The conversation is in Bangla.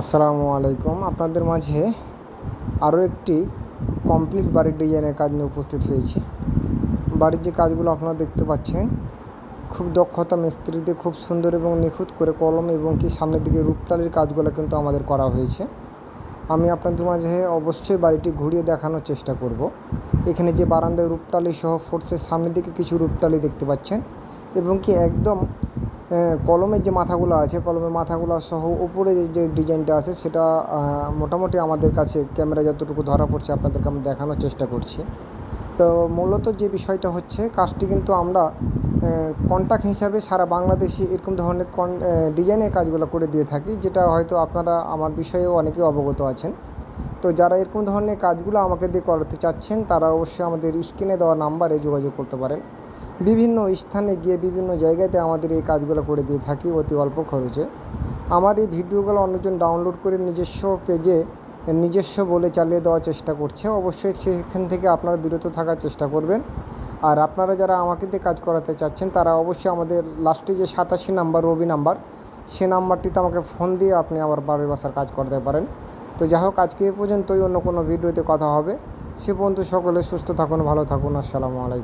আসসালামু আলাইকুম। আপনাদের মাঝে আরও একটি কমপ্লিট বাড়ির ডিজাইনের কাজ নিয়ে উপস্থিত হয়েছি। বাড়ির যে কাজগুলো আপনারা দেখতে পাচ্ছেন, খুব দক্ষতা, মিস্ত্রিতে খুব সুন্দর এবং নিখুঁত করে কলম এবং কি সামনের দিকে রূপটালির কাজগুলো কিন্তু আমাদের করা হয়েছে। আমি আপনাদের মাঝে অবশ্যই বাড়িটি ঘুরিয়ে দেখানোর চেষ্টা করব। এখানে যে বারান্দায় রূপটালি সহ ফোর্সের সামনের দিকে কিছু রূপটালি দেখতে পাচ্ছেন এবং কি একদম কলমের যে মাথাগুলো আছে, কলমের মাথাগুলো সহ উপরে যে- ডিজাইনটা আছে, সেটা মোটামুটি আমাদের কাছে ক্যামেরা যতটুকু ধরা পড়ছে, আপনাদেরকে আমি দেখানোর চেষ্টা করছি। তো মূলত যে বিষয়টা হচ্ছে, কাজটি কিন্তু আমরা কন্ট্যাক্ট হিসাবে সারা বাংলাদেশে এরকম ধরনের কন ডিজাইনের কাজগুলো করে দিয়ে থাকি, যেটা হয়তো আপনারা আমার বিষয়েও অনেকে অবগত আছেন। তো যারা এরকম ধরনের কাজগুলো আমাকে দিয়ে করাতে চাচ্ছেন, তারা অবশ্যই আমাদের স্ক্রিনে দেওয়া নাম্বারে যোগাযোগ করতে পারেন। বিভিন্ন স্থানে গিয়ে বিভিন্ন জায়গাতে আমাদের এই কাজগুলো করে দিয়ে থাকি অতি অল্প খরচে। আমার এই ভিডিওগুলো অন্যজন ডাউনলোড করে নিজস্ব পেজে নিজস্ব বলে চালিয়ে দেওয়ার চেষ্টা করছে। অবশ্যই সেখান থেকে আপনারা বিরত থাকার চেষ্টা করবেন। আর আপনারা যারা আমাকে দিয়ে কাজ করাতে চাচ্ছেন, তারা অবশ্যই আমাদের লাস্টে যে সাতাশি নাম্বার রবি নাম্বার, সে নাম্বারটিতে আমাকে ফোন দিয়ে আপনি আবার বাড়ির বাসার কাজ করতে পারেন। তো যাই হোক, আজকে এ পর্যন্তই, অন্য কোনো ভিডিওতে কথা হবে। সে পর্যন্ত সকলে সুস্থ থাকুন, ভালো থাকুন। আসসালামু আলাইকুম।